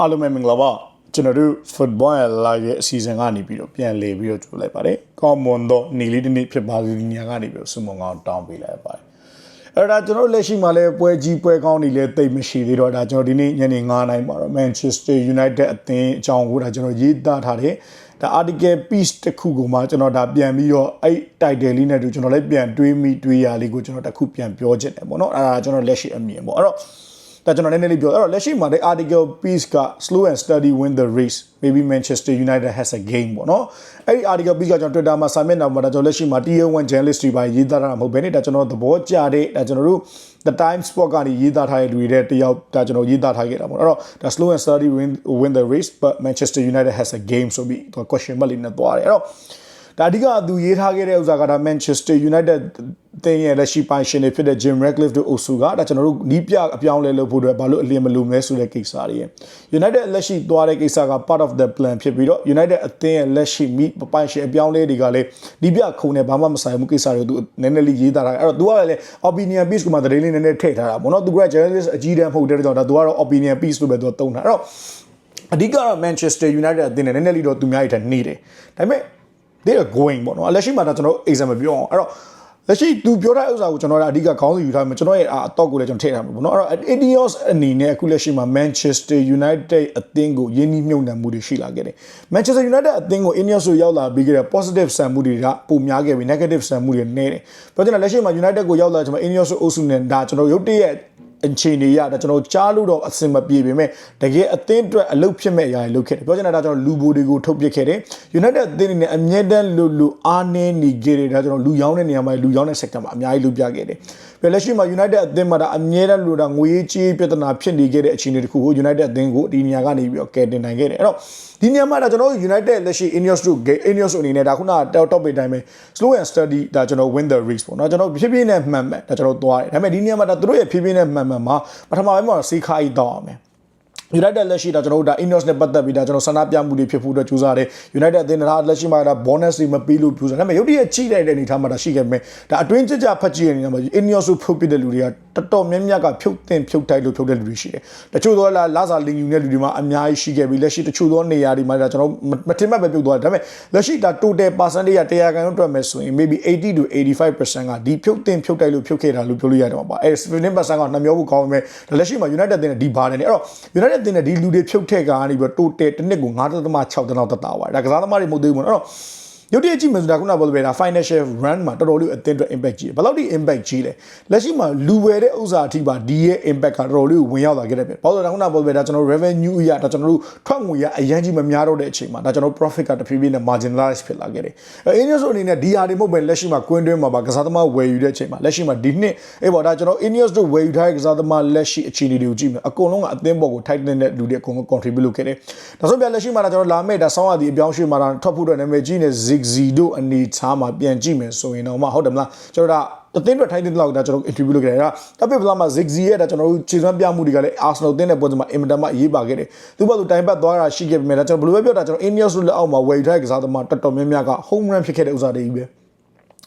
အားလုံးပဲမင်္ဂလာပါကျွန်တော်တို့ football ရဲ့ live ရဲ့အစီအစဉ်ကနေပြီးတော့ပြန်လည်ပြီးတော့ကြိုလိုက်ပါတယ်ကောင်းမွန်တော့နေလေးတစ်နေ့ဖြစ်ပါစေဒီနေရာကနေပြီးတော့စုမုံကောင်တောင်းပေးလိုက်ပါတယ်အဲ့ဒါကျွန်တော်တို့လက်ရှိမှာလည်းပွဲကြီးပွဲကောင်းတွေလည်းတိတ်မရှိသေးတော့ဒါကျွန်တော်ဒီနေ့ညနေ9:00နာရီမှာတော့ Manchester United အသင်းအကြောင်းကိုဒါကျွန်တော်ရေးသားထားတယ်ဒါ article piece တစ်ခုကိုမှကျွန်တော်ဒါပြန်ပြီးတော့အဲ့ title လေးနဲ့တူကျွန်တော်လည်းပြန်တွေးမိတွေးရလေးကိုကျွန်တော်တစ်ခုပြန်ပြောချင်တယ်ပေါ့နော်အဲ့ဒါကျွန်တော်လက်ရှိအမြင်ပေါ့အဲ့တော့ ဒါကျွန်တော်နည်းနည်းလေးပြောအဲ့တော့လက်ရှိမှာတဲ့ article piece က slow and steady win the race maybe Manchester United has a game ပေါ့နော်အဲ့ဒီ article piece ကကျွန်တော် Twitter မှာစာမျက်နှာမှာဒါကျွန်တော်လက်ရှိမှာ tier 1 journalist တွေပါရေးသားတာမဟုတ်ဘဲနဲ့ဒါကျွန်တော်သဘောကျတဲ့ဒါကျွန်တော်တို့ the time sport ကနေရေးသားထားတဲ့လူတွေတဲ့တယောက်ဒါကျွန်တော်ရေးသားထားခဲ့တာပေါ့အဲ့တော့ဒါ slow and steady win win the race but Manchester United has a game ဆိုပြီး question mark လေးနဲ့သွားတယ်အဲ့တော့ ဒါအဓိကသူရေးထားခဲ့တဲ့ဥစ္စာကဒါ Manchester United တင်းရဲ့လက်ရှိပိုင်ရှင်တွေဖြစ်တဲ့ Jim Ratcliffe တို့အုပ်စုကဒါကျွန်တော်တို့နီးပြအပြောင်းလဲလုပ်ဖို့အတွက်ဘာလို့အလင်းမလို့မလဲဆိုတဲ့ကိစ္စတွေ United လက်ရှိသွားတဲ့ကိစ္စက part of the plan ဖြစ်ပြီးတော့ United အသင်းရဲ့လက်ရှိမိပိုင်ရှင်အပြောင်းလဲတွေကလည်းနီးပြခုံနဲ့ဘာမှမဆိုင်ဘူးကိစ္စတွေသူနည်းနည်းလေးရေးသားထားတယ်အဲ့တော့ तू ကလည်း opinion piece ကိုမှသတင်းလေးနည်းနည်းထည့်ထားတာပေါ့နော် तू က journalist အကြီးတန်းမဟုတ်တဲ့ကြောင့်ဒါ तू ကတော့ opinion piece လို့ပဲ तू သုံးတာအဲ့တော့အဓိကတော့ Manchester United အသင်းနဲ့နည်းနည်းလေးတော့သူများရထနေတယ်ဒါပေမဲ့ they are going ပေါ့နော်လက်ရှိမှာဒါကျွန်တော် example ပြောအောင်အဲ့တော့လက်ရှိသူပြောတဲ့ဥစ္စာကိုကျွန်တော်ကအဓိကခေါင်းစဉ်ယူထားမှာကျွန်တော်ရဲ့အတော့ကိုလည်းကျွန်တော်ထည့်ထားမှာပေါ့နော်အဲ့တော့ Ineos အနေနဲ့အခုလက်ရှိမှာ Manchester United အသင်းကိုယင်းနှိမ့်နှံမှုတွေရှိလာခဲ့တယ် Manchester United အသင်းကို Ineos ကိုရောက်လာပြီးခဲ့တဲ့ positive ဆန်မှုတွေကပုံများခဲ့ပြီး negative ဆန်မှုတွေနည်းတယ်ပြောချင်တာလက်ရှိမှာ United ကိုရောက်လာကျွန်တော် Ineos အုပ်စုနဲ့ဒါကျွန်တော်ရုပ်တရက် အခြေအနေရတာကျွန်တော်ကြားလို့တော့အစင်မပြေပေမဲ့တကယ်အသင်းအတွက်အလုပ်ဖြစ်မဲ့အရာတွေလုပ်ခဲ့တယ်ပြောချင်တာဒါကျွန်တော်လူဘိုတွေကိုထုတ်ပစ်ခဲ့တယ် United အသင်းအနေနဲ့အမြဲတမ်းလူလူအားနည်းနေခဲ့တယ်ဒါကျွန်တော်လူရောင်းတဲ့နေရာမှာလူရောင်းတဲ့ sector မှာအများကြီးလုပ်ပြခဲ့တယ်ပြ လက်ရှိမှာ United အသင်းမှာဒါအမြဲတမ်းလူတာငွေကြေးပြဿနာဖြစ်နေခဲ့တဲ့အခြေအနေတခုကို United အသင်းကိုဒီနေရာကနေပြီးတော့ကယ်တင်နိုင်ခဲ့တယ်အဲ့တော့ဒီနေရာမှာဒါကျွန်တော် United လက်ရှိ Ineos တို့ Ineos အနေနဲ့ဒါခုနက topic တိုင်းပဲ slow and steady ဒါကျွန်တော် win the race ပေါ့နော်ကျွန်တော်ဖြည်းဖြည်းနဲ့မှန်မှန်ဒါကျွန်တော်သွားတယ်ဒါပေမဲ့ဒီနေရာမှာဒါသူတို့ရဲ့ဖြည်းဖြည်းနဲ့မှန်မှန်မှာပထမပိုင်းမှာစီခါကြီးတောင်းအောင်မယ် United လက်ရှိဒါကျွန်တော်တို့ဒါ Ineos နဲ့ပတ်သက်ပြီးဒါကျွန်တော်ဆန္ဒပြမှုတွေဖြစ်ဖို့အတွက်ကြိုးစားတယ် United အသင်းကလက်ရှိမှာဒါ bonus တွေမပေးလို့ပြောစားဒါပေမဲ့ရုပ်တရက်ချိလိုက်တဲ့အနေထားမှာဒါရှိခဲ့မယ်ဒါအတွင်းကြကြဖတ်ကြည့်ရနေတာမှာ Ineos ကိုဖြုတ်ပစ်တဲ့လူတွေက တော်တော်များများကဖြုတ်တင်ဖြုတ်တိုက်လို့ဖြုတ်တဲ့လူတွေရှိတယ်တချို့တော့လာလာစာလင်ယူတဲ့လူတွေမှာအများကြီးရှိခဲ့ပြီးလက်ရှိတချို့သောနေရာတွေမှာဒါကျွန်တော်မတင်မှတ်ပဲပြုတ်သွားတယ်ဒါပေမဲ့လက်ရှိဒါ total percentage က100ခန်းအတွက်မယ်ဆိုရင် maybe 80 to 85%ကဒီဖြုတ်တင်ဖြုတ်တိုက်လို့ဖြုတ်ခဲ့တာလို့ပြောလို့ရတယ်ပါအဲ15%ကနှမျောဖို့ကောင်းပေမဲ့လက်ရှိမှာ United တင်တဲ့ဒီဘာနဲ့အဲ့တော့ United တင်တဲ့ဒီလူတွေဖြုတ်ထက်ကနေပြီးတော့ total တစ်နှစ်ကို9.6တန်းလောက်တက်တာပါဒါကစားသမားတွေမဟုတ်သေးဘူးပေါ့နော်အဲ့တော့ ရုပ်တရက်ကြည့်မယ်ဆိုတာခုနပြောလို့ပဲဒါ financial run မှာတော်တော်လေးအသင်းအတွက် impact ကြီးတယ်ဘယ်လောက်ထိ impact ကြီးလဲလက်ရှိမှာလူဝယ်တဲ့ဥစ္စာအထိပါဒီရဲ့ impact ကတော်တော်လေးဝင်ရောက်လာခဲ့တယ်ပဲဘာလို့လဲခုနပြောလို့ပဲဒါကျွန်တော် revenue အရာဒါကျွန်တော်တို့ထွက်ငွေရအရန်ကြီးမများတော့တဲ့အချိန်မှာဒါကျွန်တော် profit ကတဖြည်းဖြည်းနဲ့ marginalize ဖြစ်လာခဲ့တယ်အဲ Ineos အနေနဲ့ဒီဟာတွေမဟုတ်ပဲလက်ရှိမှာကွင်းတွင်းမှာပါကစားသမားဝယ်ယူတဲ့အချိန်မှာလက်ရှိမှာဒီနှစ်အေးပေါ့ဒါကျွန်တော် Ineos တို့ဝယ်ယူထားတဲ့ကစားသမားလက်ရှိအခြေအနေတွေကိုကြည့်မယ်အကုန်လုံးကအသင်းပေါ်ကို tight တဲ့လူတွေအကုန်လုံး contribute လုပ်ခဲ့တယ်ဒါဆိုပြလက်ရှိမှာဒါကျွန်တော်လာမဲ့ဒါဆောင်းရသည်အပြောင်းရွှေ့မှာဒါထွက်ဖို့အတွက်နာမည်ကြီးနေ Zigzi တို့အနေထားမှာပြန်ကြည့်မယ်ဆိုရင်တော့မဟုတ်တယ်မလားကျွန်တော်ဒါအသင်းတွေထိုင်းတဲ့လောက်ဒါကျွန်တော် interview လုပ်ခဲ့တယ်ဒါတပ်ပစ်ပလာမှာ Zigzi ရဲ့ဒါကျွန်တော်တို့ခြေစွမ်းပြမှုတွေကလည်း Arsenal တင်းတဲ့ပွဲစဉ်မှာအင်မတန်မှအရေးပါခဲ့တယ်သူ့ဘက်သူတိုင်ပတ်သွားတာရှိခဲ့ပေမဲ့ဒါကျွန်တော်ဘယ်လိုပဲပြောတာကျွန်တော် Ineos လက်အောက်မှာဝယ်ယူထားတဲ့ကစားသမားတော်တော်များများက home run ဖြစ်ခဲ့တဲ့ဥစ္စာတွေကြီးပဲ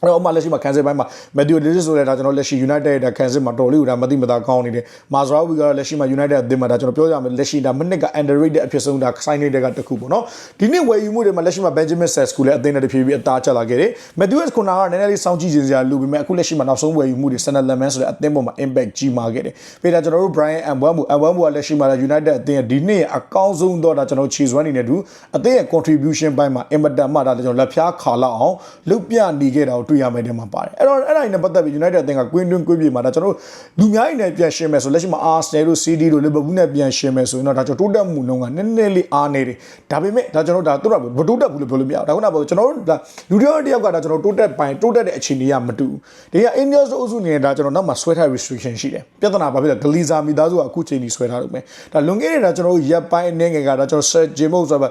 အဲ့တော့အမှလက်ရှိမှာ cancel ဘိုင်းမှာ Matthew Lillard ဆိုတဲ့ဒါကျွန်တော်လက်ရှိ United ရဲ့ cancel မှာတော်လေးကိုဒါမသိမသာကောင်းနေတယ်။ Mazraoui ကတော့လက်ရှိမှာ United အသင်းမှာဒါကျွန်တော်ပြောရမယ်လက်ရှိဒါမနစ်က underrated အဖြစ်ဆုံးဒါ sign နေတဲ့ကတခုပေါ့နော်။ဒီနှစ်ဝယ်ယူမှုတွေမှာလက်ရှိမှာ Benjamin Sesko လည်းအသင်းနဲ့တဖြည်းဖြည်းအသားကျလာခဲ့တယ်။ Matthew Cunha ကနည်းနည်းလေးစောင့်ကြည့်နေစရာလိုပေမဲ့အခုလက်ရှိမှာနောက်ဆုံးဝယ်ယူမှုတွေ Sander Lemon ဆိုတဲ့အသင်းပေါ်မှာ impact ကြီးမာခဲ့တယ်။ပြီးတော့ကျွန်တော်တို့ Brian Mbeumo Mbeumo ကလက်ရှိမှာ United အသင်းရဲ့ဒီနှစ်ရဲ့အကောင်းဆုံးတော့ဒါကျွန်တော်ခြေစွမ်းနေနေတူအသင်းရဲ့ contribution ဘိုင်းမှာအင်မတန်မှဒါကျွန်တော်လက်ဖျားခါလောက်အောင်လုတ်ပြနေခဲ့တာကိုတွေ့ရမယ်တဲ့မှာပါတယ်အဲ့တော့အဲ့ဒါနဲ့ပတ်သက်ပြီး United အသင်းကကွင်းတွင်းကွင်းပြေမှာဒါကျွန်တော်တို့လူများကြီးနဲ့ပြန်ရှင်းမယ်ဆိုလက်ရှိမှာ Arsenal တို့ City တို့ Liverpool နဲ့ပြန်ရှင်းမယ်ဆိုရင်တော့ဒါကျွန်တော်တိုးတက်မှုနှုန်းကနည်းနည်းလေးအားနေတယ်ဒါပေမဲ့ဒါကျွန်တော်ဒါတို့ကမတိုးတက်ဘူးလို့ပြောလို့မရဘူးဒါခုနကပြောကျွန်တော်တို့ဒါလူတယောက်တစ်ယောက်ကဒါကျွန်တော်တိုးတက်ပိုင်တိုးတက်တဲ့အခြေအနေကမတူဘူးဒီက Ineos အုပ်စုနေဒါကျွန်တော်နောက်မှာဆွဲထား restriction ရှိတယ်ပြဿနာဘာဖြစ်လဲ Glazer မိသားစုကအခုချိန်ကြီးဆွဲထားလို့မယ်ဒါလွန်ခဲ့တဲ့ဒါကျွန်တော်တို့ရပ်ပိုင်းအနေငယ်ကဒါကျွန်တော် Sir Jim ဆိုတာ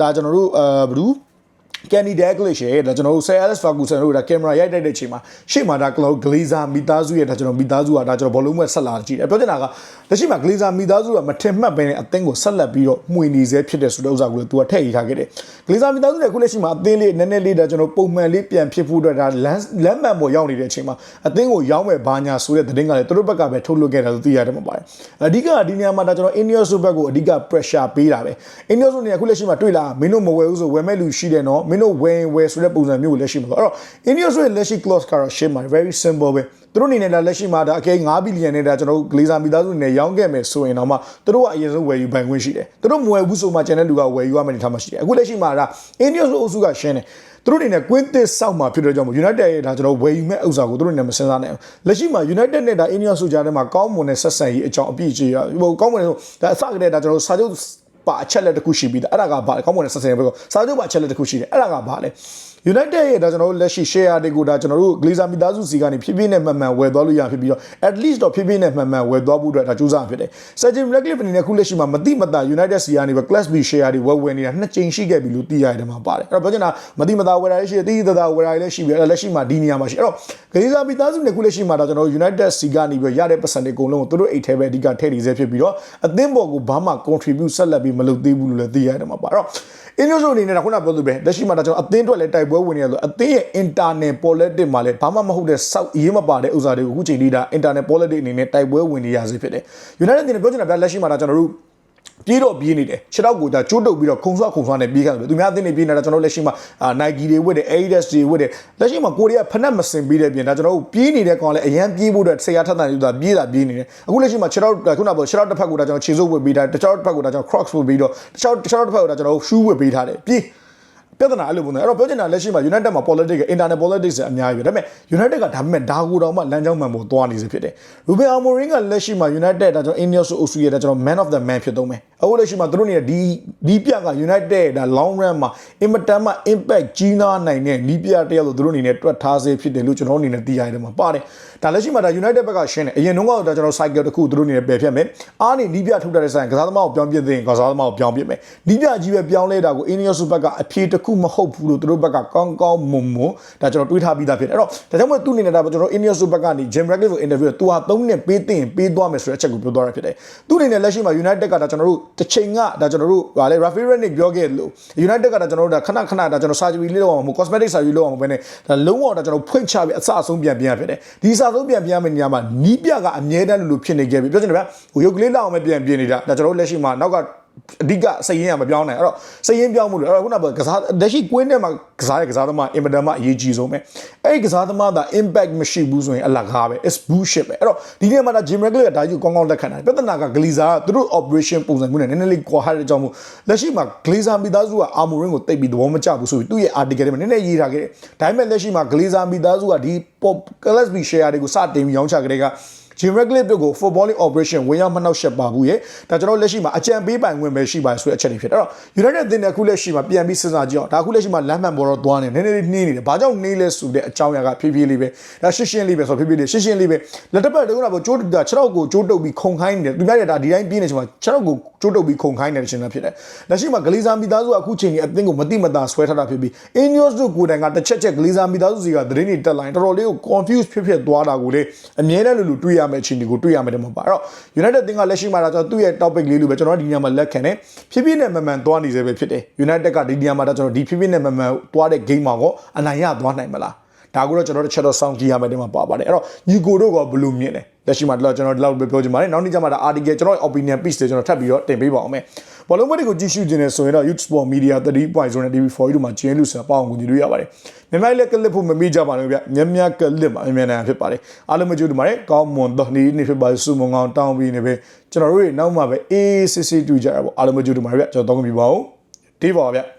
ဒါကျွန်တော်တို့အဲဘယ်သူ Kenny Dalglish ရဲ့ဒါကျွန်တော်တို့ Sir Alex Ferguson တို့ဒါကင်မရာရိုက်တိုက်တဲ့အချိန်မှာရှေ့မှာဒါ Cloud Glazer မိသားစုရဲ့ဒါကျွန်တော်မိသားစုကဒါကျွန်တော်ဘောလုံးမဲ့ဆက်လာကြည့်တယ်ပြောချင်တာကလက်ရှိမှာ Glazer မိသားစုကမထင်မှတ်ဘဲနဲ့အသင်းကိုဆက်လက်ပြီးတော့မှွေနေစေဖြစ်တဲ့ဆိုတဲ့ဥစ္စာကိုလည်းသူကထည့်ရေးထားခဲ့တယ် Glazer မိသားစုလည်းအခုလက်ရှိမှာအသင်းလေးနည်းနည်းလေးဒါကျွန်တော်ပုံမှန်လေးပြန်ဖြစ်ဖို့အတွက်ဒါလမ်းလမ်းမှန်ပေါ်ရောက်နေတဲ့အချိန်မှာအသင်းကိုရောင်းမဲ့ဘာညာဆိုတဲ့သတင်းကလည်းသူတို့ဘက်ကပဲထုတ်လွှတ်ခဲ့တယ်လို့သိရတယ်မှာပါတယ်အဓိကဒီနေရာမှာဒါကျွန်တော် Ineos ဘက်ကိုအဓိက pressure ပေးတာပဲ Ineos နေအခုလက်ရှိမှာတွေ့လာမင်းတို့မဝယ်ဘူးဆိုဝယ်မဲ့လူရှိတယ်နော်မင်းတို့ဝယ်ဝယ်ဆိုတဲ့ပုံစံမျိုးကိုလက်ရှိမှာဆိုအဲ့တော့ Ineos ရဲ့လက်ရှိ clause ကတော့ရှင်းပါတယ် very simple ပဲသူတို့အနေနဲ့လက်ရှိမှာဒါအကဲ9ဘီလီယံနဲ့ဒါကျွန်တော်တို့ Glazer မိသားစုနဲ့ရောင်းခဲ့မယ်ဆိုရင်တော့မှသူတို့ကအရင်ဆုံးဝယ်ယူပိုင်ခွင့်ရှိတယ်သူတို့မဝယ်ဘူးဆိုမှကျန်တဲ့လူကဝယ်ယူရမယ်နေထားမှရှိတယ်အခုလက်ရှိမှာဒါ Ineos လို့အုပ်စုကရှင်းတယ်သူတို့အနေနဲ့ကွင်းသစ်စောက်မှာဖြစ်တဲ့ကြောင့် United ရဲ့ဒါကျွန်တော်ဝယ်ယူမဲ့ဥစ္စာကိုသူတို့အနေနဲ့မစဉ်းစားနိုင်ဘူးလက်ရှိမှာ United နဲ့ဒါ Ineos ဆိုကြတဲ့မှာကောင်းမွန်တဲ့ဆက်ဆံရေးအကြောင်းအပြည့်ကြီးရဟိုကောင်းမွန်တဲ့ဒါအစကတည်းကဒါကျွန်တော်စာချုပ် ပါအချက်လက်တစ်ခုရှိပြီးသားအဲ့ဒါကဘာလဲကောင်းမွန်တဲ့ဆက်ဆံရေးပဲစာချုပ်ပါအချက်လက်တစ်ခုရှိတယ်အဲ့ဒါကဘာလဲ United ရဲ့ဒါကျွန်တော်တို့လက်ရှိ share တွေကိုဒါကျွန်တော်တို့ Glazer မိသားစုစီကနေဖြည်းဖြည်းနဲ့မှန်မှန်ဝယ်သွားလို့ရဖြစ်ပြီးတော့ at least တော့ဖြည်းဖြည်းနဲ့မှန်မှန်ဝယ်သွားဖို့အတွက်ဒါကြိုးစားဖြစ်တယ်။ Sergio Ratcliffe အနေနဲ့ခုလက်ရှိမှာမတိမတာ United စီကနေပဲ Class B share တွေဝယ်ဝယ်နေတာနှစ်ကြိမ်ရှိခဲ့ပြီလို့သိရတယ်မှာပါတယ်။အဲ့တော့ပြောချင်တာမတိမတာဝယ်တာလည်းရှိတယ်တိတိတတာဝယ်တာလည်းရှိပြီ။အဲ့တော့လက်ရှိမှာဒီနေရာမှာရှိအဲ့တော့ Glazer မိသားစုနဲ့ခုလက်ရှိမှာဒါကျွန်တော်တို့ United စီကနေပြီးရတဲ့ပတ်စံတွေအကုန်လုံးကိုသူတို့အိတ်ထဲပဲအဓိကထည့်နေစေဖြစ်ပြီးတော့အသင်းပေါ်ကိုဘာမှ contribute ဆက်လက်ပြီးမလုပ်သေးဘူးလို့လည်းသိရတယ်မှာပါ။အဲ့တော့အင်းညိုဆိုအနေနဲ့ခုနပြောသူပဲလက်ရှိမှာဒါကျွန်တော်အသင်းအတွက်လည်းတိုက်ပွဲဝင်နေရဆိုအသင်းရဲ့ internal politics မှာလည်းဘာမှမဟုတ်တဲ့စောက်အရေးမပါတဲ့ဥစ္စာတွေကိုအခုချိန်လေးဒါ internal politics အနေနဲ့တိုက်ပွဲဝင်နေရစေဖြစ်တယ် United အနေနဲ့ပြောချင်တာဗျလက်ရှိမှာဒါကျွန်တော်တို့ ပြေးတော့ပြေးနေတယ်ခြေထောက်ကိုဒါကျိုးတုပ်ပြီးတော့ခုံဆွခုံဆွနဲ့ပြေးခဲ့တယ်သူများအသင်းတွေပြေးနေတာကျွန်တော်လက်ရှိမှာ Nike တွေဝတ်တယ် Adidas တွေဝတ်တယ်လက်ရှိမှာကိုရီးယားဖက်နက်မစင်ပြီးတဲ့ပြင်ဒါကျွန်တော်တို့ပြေးနေတဲ့ကောင်လည်းအရန်ပြေးဖို့အတွက်ဆရာထက်တန်ယူတာပြေးတာပြေးနေတယ်အခုလက်ရှိမှာခြေထောက်ခုနကပြောခြေထောက်တစ်ဖက်ကိုဒါကျွန်တော်ခြေစုပ်ဝတ်ပေးထားတခြားတစ်ဖက်ကိုဒါကျွန်တော် Crocs ဝတ်ပြီးတော့တခြားတခြားတစ်ဖက်ကိုဒါကျွန်တော် shoe ဝတ်ပေးထားတယ်ပြေး ပြဿနာအဲ့လိုပုံစံအဲ့တော့ပြောချင်တာလက်ရှိမှာ United မှာ politics က internal politics အများကြီးပဲဒါပေမဲ့ United ကဒါပေမဲ့ဒါကိုတော့မှလမ်းကြောင်းမှန်ဖို့သွားနေစေဖြစ်တယ် Ruben Amorim ကလက်ရှိမှာ United ဒါကျွန်တော် Ineos အုပ်စုရဲ့ဒါကျွန်တော် man of the man ဖြစ်တော့မယ်အခုလက်ရှိမှာသူတို့နေတဲ့ဒီဒီပြက United ဒါ long run မှာအင်မတန်မှ impact ကြီးနားနိုင်တဲ့နီးပြတယောက်လို့သူတို့အနေနဲ့တွက်ထားစေဖြစ်တယ်လို့ကျွန်တော်အနေနဲ့သိရတယ်မှာပါတယ်ဒါလက်ရှိမှာဒါ United ဘက်ကရှင်းတယ်အရင်တုန်းကတော့ဒါကျွန်တော် cycle တစ်ခုသူတို့အနေနဲ့ပယ်ဖြတ်မယ်အားနေနီးပြထုတ်တဲ့ဆိုင်ကစားသမားကိုပြောင်းပြစ်တဲ့ကစားသမားကိုပြောင်းပြစ်မယ်နီးပြကြီးပဲပြောင်းလဲတာကို Ineos ဘက်ကအဖြေတစ်ခုမဟုတ်ဘူးလို့သူတို့ဘက်ကကောင်းကောင်းမွန်မွန်ဒါကျွန်တော်တွေးထားပြီးသားဖြစ်တယ်အဲ့တော့ဒါကြောင့်မို့သူအနေနဲ့ဒါကျွန်တော် Ineos ဘက်ကနေ Jim Ratcliffe ကို interview သူဟာ3နှစ်ပေးတင်ပေးသွားမယ်ဆိုတဲ့အချက်ကိုပြောသွားတာဖြစ်တယ်သူအနေနဲ့လက်ရှိမှာ United ကဒါကျွန်တော်တို့တစ်ချိန်ကဒါကျွန်တော်တို့ဗာလေ Rafi Renick ပြောခဲ့လို့ United ကဒါကျွန်တော်တို့ဒါခဏခဏဒါကျွန်တော် surgery လေးလုပ်အောင်မဟုတ် cosmetic surgery လုပ်အောင်ပဲနဲ့ဒါလုံးဝဒါကျွန်တော်ဖွင့်ချပြီးအစအဆုံးပြန်ပြန်ဖြစ်တယ်ဒီအစအဆုံးပြန်ပြန်မယ့်နေရာမှာနီးပြကအမြဲတမ်းလို့လို့ဖြစ်နေခဲ့ပြီပြောချင်တယ်ဗျဟိုရုပ်ကလေးလောက်အောင်ပဲပြန်ပြင်နေတာဒါကျွန်တော်တို့လက်ရှိမှာနောက်က အဓိကစည်ရင်ကမပြောင်းနိုင်အဲ့တော့စည်ရင်ပြောင်းမှုလို့အဲ့တော့ခုနကကစားလက်ရှိကွင်းထဲမှာကစားတဲ့ကစားသမားအင်မတန်မှအရေးကြီးဆုံးပဲအဲ့ဒီကစားသမားဒါ impact မရှိဘူးဆိုရင်အလကားပဲ is bullshit ပဲအဲ့တော့ဒီနေ့မှာဒါ Jim Ratcliffe ကဒါကြီးကောင်းကောင်းလက်ခံတယ်ပြဿနာက Glazer ကသူတို့ operation ပုံစံမျိုးနဲ့နည်းနည်းလေးကွာဟတဲ့ကြောင့်မို့လက်ရှိမှာ Glazer မိသားစုက Amorim ကိုတိတ်ပြီးသဘောမကျဘူးဆိုပြီးသူ့ရဲ့ article ထဲမှာနည်းနည်းရေးထားခဲ့တယ်ဒါပေမဲ့လက်ရှိမှာ Glazer မိသားစုကဒီ Class B share တွေကိုစတင်ပြီးရောင်းချကြတဲ့က Jim Ratcliffe တို့ကို footballing operation ဝင်ရောက်မနှောက်ယှက်ပါဘူးရဲ့ဒါကျွန်တော်လက်ရှိမှာအကြံပေးပိုင်ခွင့်ပဲရှိပါဆိုတဲ့အချက်တွေဖြစ်တယ်အဲ့တော့ United တင်တဲ့အခုလက်ရှိမှာပြန်ပြီးစဉ်းစားကြည့်အောင်ဒါအခုလက်ရှိမှာလမ်းမှန်ပေါ်တော့သွားနေနည်းနည်းလေးနှင်းနေတယ်ဘာကြောင့်နှင်းလဲဆိုတဲ့အကြောင်းအရာကဖြည်းဖြည်းလေးပဲဒါရှင်းရှင်းလေးပဲဆိုဖြည်းဖြည်းလေးရှင်းရှင်းလေးပဲလက်တစ်ပတ်တကုန်းကကျိုးတာ6တော့ကိုကျိုးတုပ်ပြီးခုံခိုင်းနေတယ်သူများတဲ့ဒါဒီတိုင်းပြင်းနေချိန်မှာ6တော့ကိုကျိုးတုပ်ပြီးခုံခိုင်းနေတဲ့ချိန်တာဖြစ်တယ်လက်ရှိမှာဂလီဇာမီသားစုကအခုချိန်ကြီးအသင်းကိုမတိမတာဆွဲထားတာဖြစ်ပြီး Ineos တို့ကိုယ်တိုင်ကတစ်ချက်ချက်ဂလီဇာမီသားစုစီကသတင်းတွေတက်လာရင်တော်တော်လေးကို confuse ဖြစ်ဖြစ်သွားတာကိုလေအမြဲတမ်းလို့လို့တွေးရမယ့်အခြေအနေကိုတွေးရမယ်တယ်မှာပါအဲ့တော့ United တင်ကလက်ရှိမှာတော့ကျွန်တော်သူ့ရဲ့ topic လေးလို့ပဲကျွန်တော်ဒီညမှာလက်ခံတယ်ဖြည်းဖြည်းနဲ့မှန်မှန်သွားနေစေပဲဖြစ်တယ် United ကဒီညမှာတော့ကျွန်တော်ဒီဖြည်းဖြည်းနဲ့မှန်မှန်သွားတဲ့ game မှာကောအနိုင်ရသွားနိုင်မလားဒါကိုတော့ကျွန်တော်တို့ချက်တော့စောင့်ကြည့်ရမယ်တင်မှာပါပါတယ်အဲ့တော့ညီကိုတို့ကဘယ်လိုမြင်လဲလက်ရှိမှာတော့ကျွန်တော်ဒီလောက်ပဲပြောချင်ပါတယ်နောက်နေ့ကျမှဒါ article ကျွန်တော် opinion piece တွေကျွန်တော်ထပ်ပြီးတော့တင်ပေးပါအောင်မယ် ဘောလုံးပွဲတွေကိုကြည့်ရှုခြင်းနဲ့ဆိုရင်တော့ Youth Sport Media 30.0နဲ့ TV4 တို့မှာကျင်းလို့ဆိုတာပေါအောင်ကူညီလို့ရပါတယ်မြန်မာလက်ကလစ်ဖို့မမေ့ကြပါနဲ့ဗျမြမြကလစ်မှာအမြန်တန်ဖြစ်ပါတယ်အားလုံးမကြိုးတူပါတယ်ကောင်းမွန်တော့နေ့နေ့ဖြစ်ပါစုမငောင်းတောင်းပြီးနေပဲကျွန်တော်တို့နောက်မှပဲအေးစစ်စစ်တူကြရပါအားလုံးမကြိုးတူပါတယ်ဗျကျွန်တော်တောင်းပြပါဦးဒီပါဗျ